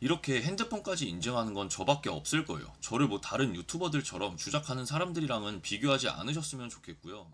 이렇게 핸드폰까지 인증하는 건 저밖에 없을 거예요. 저를 뭐 다른 유튜버들처럼 주작하는 사람들이랑은 비교하지 않으셨으면 좋겠고요.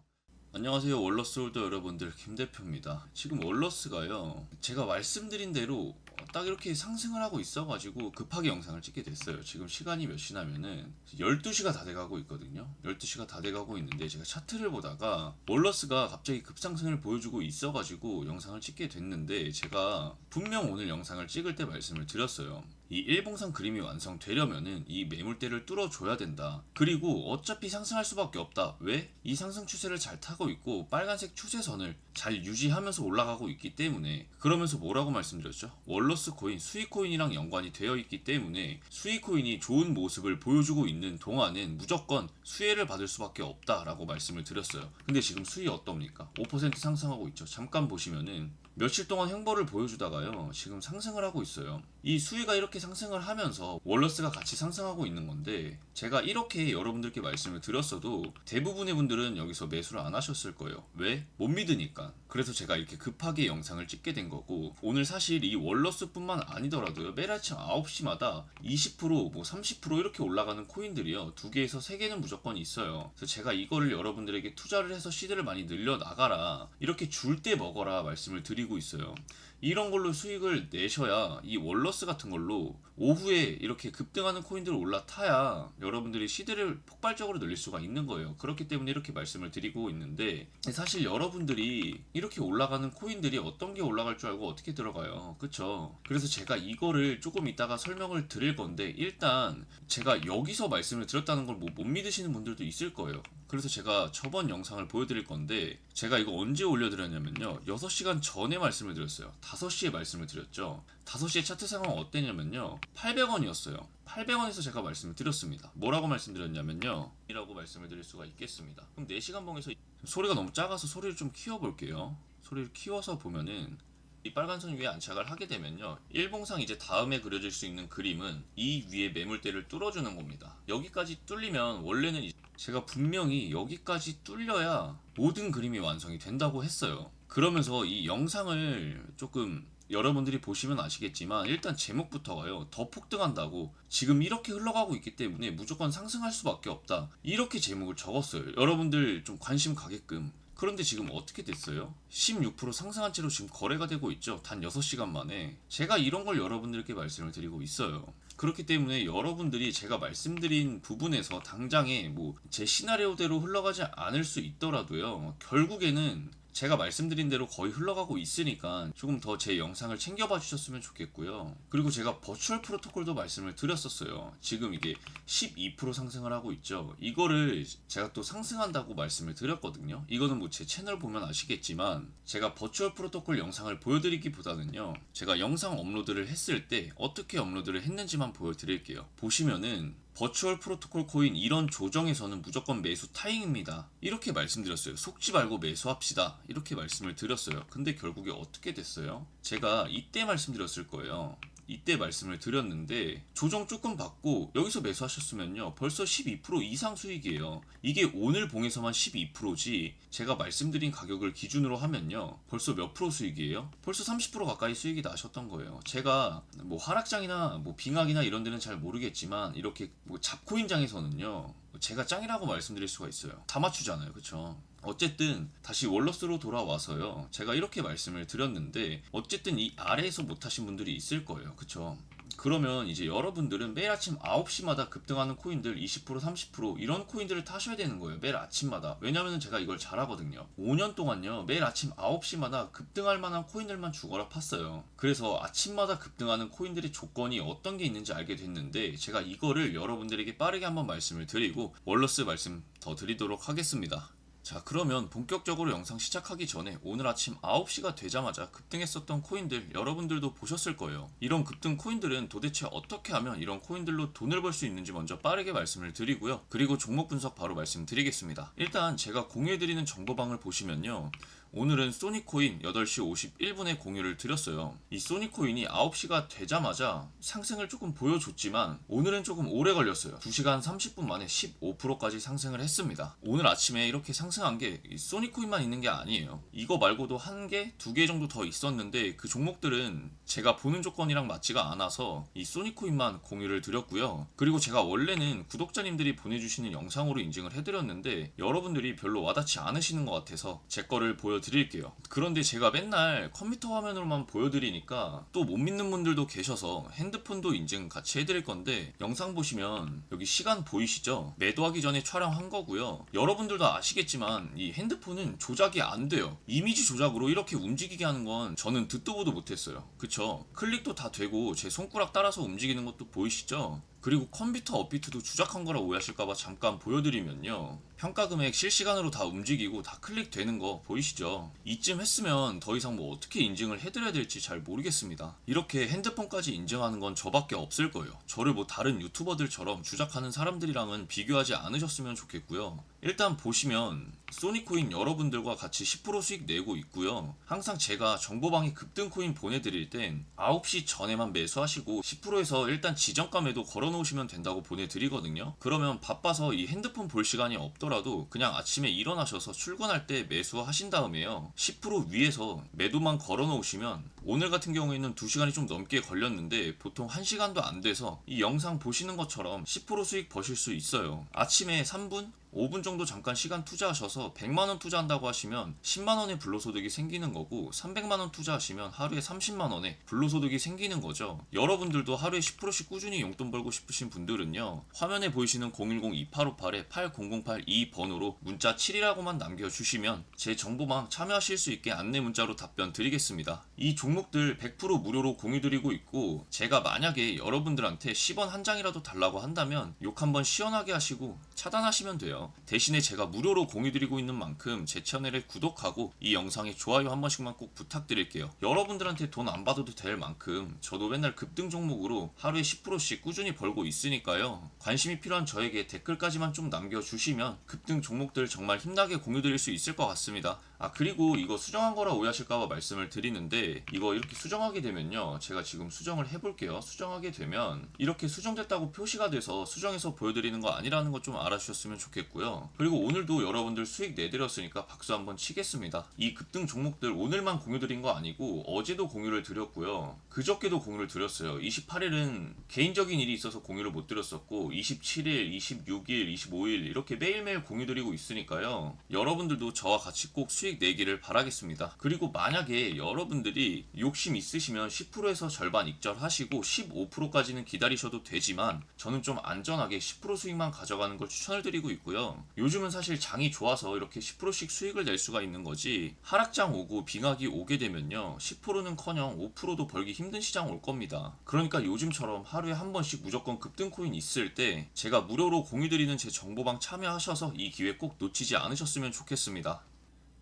안녕하세요 월러스 홀더 여러분들 김 대표입니다 지금 월러스가요 제가 말씀드린 대로 딱 이렇게 상승을 하고 있어가지고 급하게 영상을 찍게 됐어요. 지금 시간이 몇 시냐면은 12시가 다 돼가고 있거든요. 12시가 다 돼가고 있는데 제가 차트를 보다가 월러스가 갑자기 급상승을 보여주고 있어가지고 영상을 찍게 됐는데 제가 분명 오늘 영상을 찍을 때 말씀을 드렸어요 이 일봉상 그림이 완성되려면은 이 매물대를 뚫어줘야 된다. 그리고 어차피 상승할 수밖에 없다. 왜? 이 상승 추세를 잘 타고 있고 빨간색 추세선을 잘 유지하면서 올라가고 있기 때문에 그러면서 뭐라고 말씀드렸죠? 월러스 코인, 수익 코인이랑 연관이 되어 있기 때문에 수익 코인이 좋은 모습을 보여주고 있는 동안은 무조건 수혜를 받을 수밖에 없다라고 말씀을 드렸어요. 근데 지금 수익 어떻습니까? 5% 상승하고 있죠. 잠깐 보시면은 며칠 동안 횡보를 보여주다가요 지금 상승을 하고 있어요. 이 수위가 이렇게 상승을 하면서 월러스가 같이 상승하고 있는 건데 제가 이렇게 여러분들께 말씀을 드렸어도 대부분의 분들은 여기서 매수를 안 하셨을 거예요. 왜? 못 믿으니까. 그래서 제가 이렇게 급하게 영상을 찍게 된 거고 오늘 사실 이 월러스뿐만 아니더라도요 매일 아침 9시마다 20%뭐 30% 이렇게 올라가는 코인들이요. 두 개에서 세 개는 무조건 있어요. 그래서 제가 이거를 여러분들에게 투자를 해서 시드를 많이 늘려 나가라 이렇게 줄 때 먹어라 말씀을 드리고 있어요 이런 걸로 수익을 내셔야 이 월러스 같은 걸로 오후에 이렇게 급등하는 코인들 올라타야 여러분들이 시드를 폭발적으로 늘릴 수가 있는 거예요. 그렇기 때문에 이렇게 말씀을 드리고 있는데 사실 여러분들이 이렇게 올라가는 코인들이 어떤 게 올라갈 줄 알고 어떻게 들어가요. 그쵸? 그래서 제가 이거를 조금 이따가 설명을 드릴 건데 일단 제가 여기서 말씀을 드렸다는 걸뭐못 믿으시는 분들도 있을 거예요. 그래서 제가 저번 영상을 보여드릴 건데 제가 이거 언제 올려드렸냐면요 6시간 전에 말씀을 드렸어요 5시에 말씀을 드렸죠. 5시에 차트 상황 어땠냐면요. 800원이었어요. 800원에서 제가 말씀을 드렸습니다. 뭐라고 말씀드렸냐면요. 이라고 말씀을 드릴 수가 있겠습니다. 그럼 4시간 봉에서 소리가 너무 작아서 소리를 좀 키워볼게요. 소리를 키워서 보면은 이 빨간 선 위에 안착을 하게 되면요. 일봉상 이제 다음에 그려질 수 있는 그림은 이 위에 매물대를 뚫어주는 겁니다. 여기까지 뚫리면 원래는 이- 제가 분명히 여기까지 뚫려야 모든 그림이 완성이 된다고 했어요 그러면서 이 영상을 조금 여러분들이 보시면 아시겠지만 일단 제목부터가요 더 폭등한다고 지금 이렇게 흘러가고 있기 때문에 무조건 상승할 수밖에 없다 이렇게 제목을 적었어요 여러분들 좀 관심 가게끔 그런데 지금 어떻게 됐어요? 16% 상승한 채로 지금 거래가 되고 있죠. 단 6시간 만에. 제가 이런 걸 여러분들께 말씀을 드리고 있어요. 그렇기 때문에 여러분들이 제가 말씀드린 부분에서 당장에 뭐 제 시나리오대로 흘러가지 않을 수 있더라도요. 결국에는 제가 말씀드린 대로 거의 흘러가고 있으니까 조금 더 제 영상을 챙겨봐 주셨으면 좋겠고요. 그리고 제가 버추얼 프로토콜도 말씀을 드렸었어요. 지금 이게 12% 상승을 하고 있죠. 이거를 제가 또 상승한다고 말씀을 드렸거든요. 이거는 뭐 제 채널 보면 아시겠지만 제가 버추얼 프로토콜 영상을 보여드리기보다는요. 제가 영상 업로드를 했을 때 어떻게 업로드를 했는지만 보여드릴게요. 보시면은 버추얼 프로토콜 코인 이런 조정에서는 무조건 매수 타임입니다. 이렇게 말씀드렸어요. 속지 말고 매수합시다. 이렇게 말씀을 드렸어요. 근데 결국에 어떻게 됐어요? 제가 이때 말씀드렸을 거예요. 이때 말씀을 드렸는데 조정 조금 받고 여기서 매수하셨으면요 벌써 12% 이상 수익이에요. 이게 오늘 봉에서만 12%지 제가 말씀드린 가격을 기준으로 하면요 벌써 몇 프로 수익이에요? 벌써 30% 가까이 수익이 나셨던 거예요. 제가 뭐 하락장이나 뭐 빙하기나 이런 데는 잘 모르겠지만 이렇게 뭐 잡코인장에서는요 제가 짱이라고 말씀드릴 수가 있어요. 다 맞추잖아요. 그쵸 어쨌든 다시 월러스로 돌아와서요. 제가 이렇게 말씀을 드렸는데 어쨌든 이 아래에서 못하신 분들이 있을 거예요. 그쵸? 그러면 이제 여러분들은 매일 아침 9시마다 급등하는 코인들 20% 30% 이런 코인들을 타셔야 되는 거예요. 매일 아침마다. 왜냐면 제가 이걸 잘하거든요. 5년 동안요. 매일 아침 9시마다 급등할 만한 코인들만 죽어라 팠어요. 그래서 아침마다 급등하는 코인들의 조건이 어떤 게 있는지 알게 됐는데 제가 이거를 여러분들에게 빠르게 한번 말씀을 드리고 월러스 말씀 더 드리도록 하겠습니다. 자 그러면 본격적으로 영상 시작하기 전에 오늘 아침 9시가 되자마자 급등했었던 코인들 여러분들도 보셨을 거예요. 이런 급등 코인들은 도대체 어떻게 하면 이런 코인들로 돈을 벌 수 있는지 먼저 빠르게 말씀을 드리고요. 그리고 종목 분석 바로 말씀드리겠습니다. 일단 제가 공유해드리는 정보방을 보시면요 오늘은 소니코인 8시 51분에 공유를 드렸어요. 이 소니코인이 9시가 되자마자 상승을 조금 보여줬지만 오늘은 조금 오래 걸렸어요. 2시간 30분 만에 15%까지 상승을 했습니다. 오늘 아침에 이렇게 상승한 게이 소니코인만 있는 게 아니에요. 이거 말고도 한 개, 두 개 정도 더 있었는데 그 종목들은 제가 보는 조건이랑 맞지가 않아서 이 소니코인만 공유를 드렸고요. 그리고 제가 원래는 구독자님들이 보내주시는 영상으로 인증을 해드렸는데 여러분들이 별로 와닿지 않으시는 것 같아서 제 거를 보여 드릴게요. 그런데 제가 맨날 컴퓨터 화면으로만 보여드리니까 또 못 믿는 분들도 계셔서 핸드폰도 인증 같이 해드릴 건데 영상 보시면 여기 시간 보이시죠? 매도하기 전에 촬영한 거고요. 여러분들도 아시겠지만 이 핸드폰은 조작이 안 돼요. 이미지 조작으로 이렇게 움직이게 하는 건 저는 듣도 보도 못했어요. 그쵸? 클릭도 다 되고 제 손가락 따라서 움직이는 것도 보이시죠? 그리고 컴퓨터 업비트도 주작한 거라 오해하실까봐 잠깐 보여드리면요. 평가 금액 실시간으로 다 움직이고 다 클릭되는 거 보이시죠? 이쯤 했으면 더 이상 뭐 어떻게 인증을 해드려야 될지 잘 모르겠습니다. 이렇게 핸드폰까지 인증하는 건 저밖에 없을 거예요. 저를 뭐 다른 유튜버들처럼 주작하는 사람들이랑은 비교하지 않으셨으면 좋겠고요. 일단 보시면 소니코인 여러분들과 같이 10% 수익 내고 있고요. 항상 제가 정보방에 급등 코인 보내드릴 땐 9시 전에만 매수하시고 10%에서 일단 지정가 매도 걸어놓으시면 된다고 보내드리거든요. 그러면 바빠서 이 핸드폰 볼 시간이 없더라도 그냥 아침에 일어나셔서 출근할 때 매수하신 다음에요. 10% 위에서 매도만 걸어놓으시면 오늘 같은 경우에는 2시간이 좀 넘게 걸렸는데 보통 1시간도 안 돼서 이 영상 보시는 것처럼 10% 수익 버실 수 있어요. 아침에 3분? 5분 정도 잠깐 시간 투자하셔서 100만원 투자한다고 하시면 10만원의 불로소득이 생기는 거고 300만원 투자하시면 하루에 30만원의 불로소득이 생기는 거죠. 여러분들도 하루에 10%씩 꾸준히 용돈 벌고 싶으신 분들은요. 화면에 보이시는 010-2858-8008-2번으로 문자 7이라고만 남겨주시면 제 정보망 참여하실 수 있게 안내 문자로 답변 드리겠습니다. 이 종목들 100% 무료로 공유드리고 있고 제가 만약에 여러분들한테 10원 한 장이라도 달라고 한다면 욕 한번 시원하게 하시고 차단하시면 돼요. 대신에 제가 무료로 공유드리고 있는 만큼 제 채널에 구독하고 이 영상에 좋아요 한 번씩만 꼭 부탁드릴게요. 여러분들한테 돈 안 받아도 될 만큼 저도 맨날 급등 종목으로 하루에 10%씩 꾸준히 벌고 있으니까요. 관심이 필요한 저에게 댓글까지만 좀 남겨주시면 급등 종목들 정말 힘나게 공유드릴 수 있을 것 같습니다. 아 그리고 이거 수정한 거라 오해하실까봐 말씀을 드리는데 이거 이렇게 수정하게 되면요. 제가 지금 수정을 해볼게요. 수정하게 되면 이렇게 수정됐다고 표시가 돼서 수정해서 보여드리는 거 아니라는 것 좀 알아주셨으면 좋겠고요. 그리고 오늘도 여러분들 수익 내드렸으니까 박수 한번 치겠습니다. 이 급등 종목들 오늘만 공유 드린 거 아니고 어제도 공유를 드렸고요. 그저께도 공유를 드렸어요. 28일은 개인적인 일이 있어서 공유를 못 드렸었고 27일 26일 25일 이렇게 매일매일 공유 드리고 있으니까요. 여러분들도 저와 같이 꼭 수익 내기를 바라겠습니다. 그리고 만약에 여러분들이 욕심 있으시면 10%에서 절반 익절하시고 15%까지는 기다리셔도 되지만 저는 좀 안전하게 10% 수익만 가져가는 걸 추천을 드리고 있고요. 요즘은 사실 장이 좋아서 이렇게 10%씩 수익을 낼 수가 있는 거지 하락장 오고 빙하기 오게 되면요 10%는커녕 5%도 벌기 힘든 시장 올 겁니다. 그러니까 요즘처럼 하루에 한 번씩 무조건 급등 코인 있을 때 제가 무료로 공유드리는 제 정보방 참여하셔서 이 기회 꼭 놓치지 않으셨으면 좋겠습니다.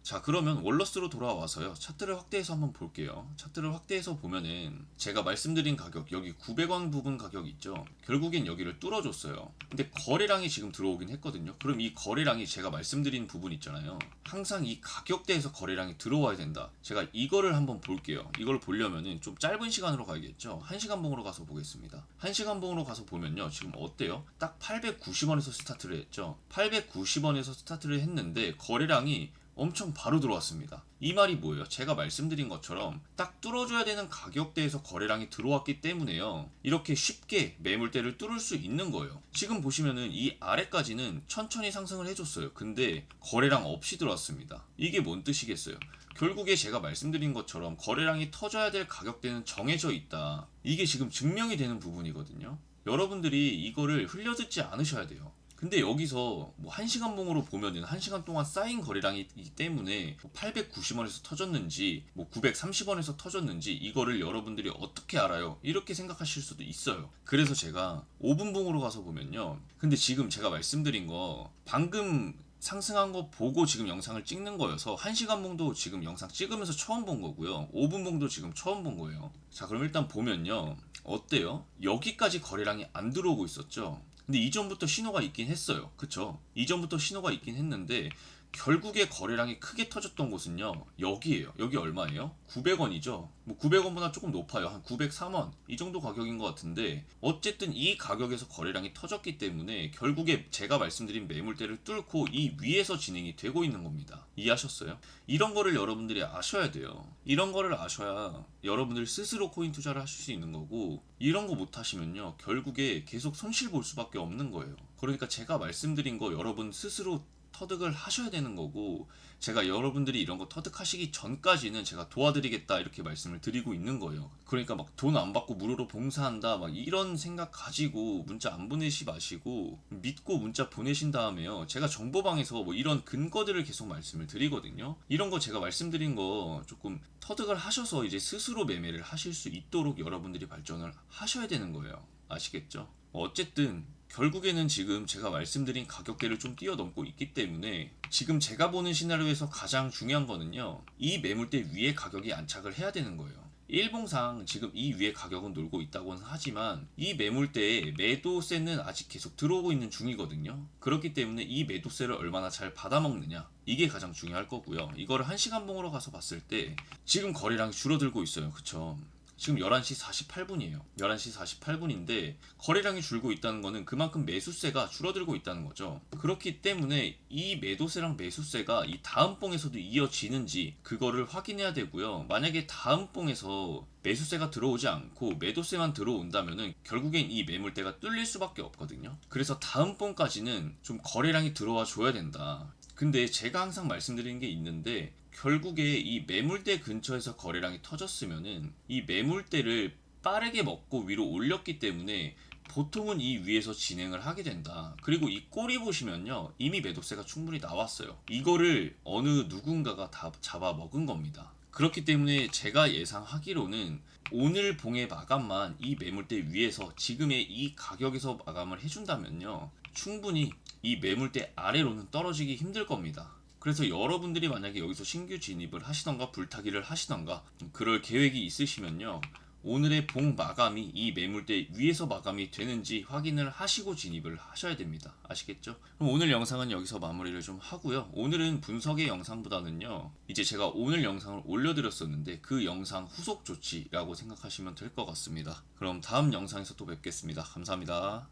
자 그러면 월러스로 돌아와서요. 차트를 확대해서 한번 볼게요. 차트를 확대해서 보면은 제가 말씀드린 가격 여기 900원 부분 가격 있죠? 결국엔 여기를 뚫어줬어요. 근데 거래량이 지금 들어오긴 했거든요. 그럼 이 거래량이 제가 말씀드린 부분 있잖아요. 항상 이 가격대에서 거래량이 들어와야 된다. 제가 이거를 한번 볼게요. 이걸 보려면은 좀 짧은 시간으로 가야겠죠? 1시간 봉으로 가서 보겠습니다. 1시간 봉으로 가서 보면요. 지금 어때요? 딱 890원에서 스타트를 했죠? 890원에서 스타트를 했는데 거래량이 엄청 바로 들어왔습니다. 이 말이 뭐예요? 제가 말씀드린 것처럼 딱 뚫어줘야 되는 가격대에서 거래량이 들어왔기 때문에요. 이렇게 쉽게 매물대를 뚫을 수 있는 거예요. 지금 보시면은 이 아래까지는 천천히 상승을 해줬어요. 근데 거래량 없이 들어왔습니다. 이게 뭔 뜻이겠어요? 결국에 제가 말씀드린 것처럼 거래량이 터져야 될 가격대는 정해져 있다. 이게 지금 증명이 되는 부분이거든요. 여러분들이 이거를 흘려듣지 않으셔야 돼요. 근데 여기서 뭐 1시간 봉으로 보면은 1시간 동안 쌓인 거래량이기 때문에 890원에서 터졌는지 뭐 930원에서 터졌는지 이거를 여러분들이 어떻게 알아요? 이렇게 생각하실 수도 있어요. 그래서 제가 5분 봉으로 가서 보면요. 근데 지금 제가 말씀드린 거 방금 상승한 거 보고 지금 영상을 찍는 거여서 1시간 봉도 지금 영상 찍으면서 처음 본 거고요. 5분 봉도 지금 처음 본 거예요. 자, 그럼 일단 보면요. 어때요? 여기까지 거래량이 안 들어오고 있었죠. 근데 이전부터 신호가 있긴 했어요. 그쵸? 이전부터 신호가 있긴 했는데 결국에 거래량이 크게 터졌던 곳은요 여기에요. 여기 얼마예요? 900원이죠. 뭐 900원보다 조금 높아요. 한 903원. 이 정도 가격인 것 같은데 어쨌든 이 가격에서 거래량이 터졌기 때문에 결국에 제가 말씀드린 매물대를 뚫고 이 위에서 진행이 되고 있는 겁니다. 이해하셨어요? 이런 거를 여러분들이 아셔야 돼요. 이런 거를 아셔야 여러분들 스스로 코인 투자를 하실 수 있는 거고 이런 거 못 하시면요 결국에 계속 손실 볼 수밖에 없는 거예요. 그러니까 제가 말씀드린 거 여러분 스스로 터득을 하셔야 되는 거고 제가 여러분들이 이런 거 터득하시기 전까지는 제가 도와드리겠다 이렇게 말씀을 드리고 있는 거예요. 그러니까 막 돈 안 받고 무료로 봉사한다 막 이런 생각 가지고 문자 안 보내시 마시고 믿고 문자 보내신 다음에요. 제가 정보방에서 뭐 이런 근거들을 계속 말씀을 드리거든요. 이런 거 제가 말씀드린 거 조금 터득을 하셔서 이제 스스로 매매를 하실 수 있도록 여러분들이 발전을 하셔야 되는 거예요. 아시겠죠? 어쨌든 결국에는 지금 제가 말씀드린 가격대를 좀 뛰어넘고 있기 때문에 지금 제가 보는 시나리오에서 가장 중요한 거는요. 이 매물대 위에 가격이 안착을 해야 되는 거예요. 일봉상 지금 이 위에 가격은 놀고 있다고는 하지만 이 매물대에 매도세는 아직 계속 들어오고 있는 중이거든요. 그렇기 때문에 이 매도세를 얼마나 잘 받아먹느냐 이게 가장 중요할 거고요. 이거를 한 시간 봉으로 가서 봤을 때 지금 거래량이 줄어들고 있어요. 그쵸? 지금 11시 48분이에요. 11시 48분인데 거래량이 줄고 있다는 거는 그만큼 매수세가 줄어들고 있다는 거죠. 그렇기 때문에 이 매도세랑 매수세가 이 다음 봉에서도 이어지는지 그거를 확인해야 되고요. 만약에 다음 봉에서 매수세가 들어오지 않고 매도세만 들어온다면은 결국엔 이 매물대가 뚫릴 수밖에 없거든요. 그래서 다음 봉까지는 좀 거래량이 들어와 줘야 된다. 근데 제가 항상 말씀드리는 게 있는데 결국에 이 매물대 근처에서 거래량이 터졌으면은 이 매물대를 빠르게 먹고 위로 올렸기 때문에 보통은 이 위에서 진행을 하게 된다. 그리고 이 꼬리 보시면요. 이미 매도세가 충분히 나왔어요. 이거를 어느 누군가가 다 잡아 먹은 겁니다. 그렇기 때문에 제가 예상하기로는 오늘 봉의 마감만 이 매물대 위에서 지금의 이 가격에서 마감을 해준다면요. 충분히 이 매물대 아래로는 떨어지기 힘들 겁니다. 그래서 여러분들이 만약에 여기서 신규 진입을 하시던가 불타기를 하시던가 그럴 계획이 있으시면요. 오늘의 봉 마감이 이 매물대 위에서 마감이 되는지 확인을 하시고 진입을 하셔야 됩니다. 아시겠죠? 그럼 오늘 영상은 여기서 마무리를 좀 하고요. 오늘은 분석의 영상보다는요. 이제 제가 오늘 영상을 올려드렸었는데 그 영상 후속 조치라고 생각하시면 될 것 같습니다. 그럼 다음 영상에서 또 뵙겠습니다. 감사합니다.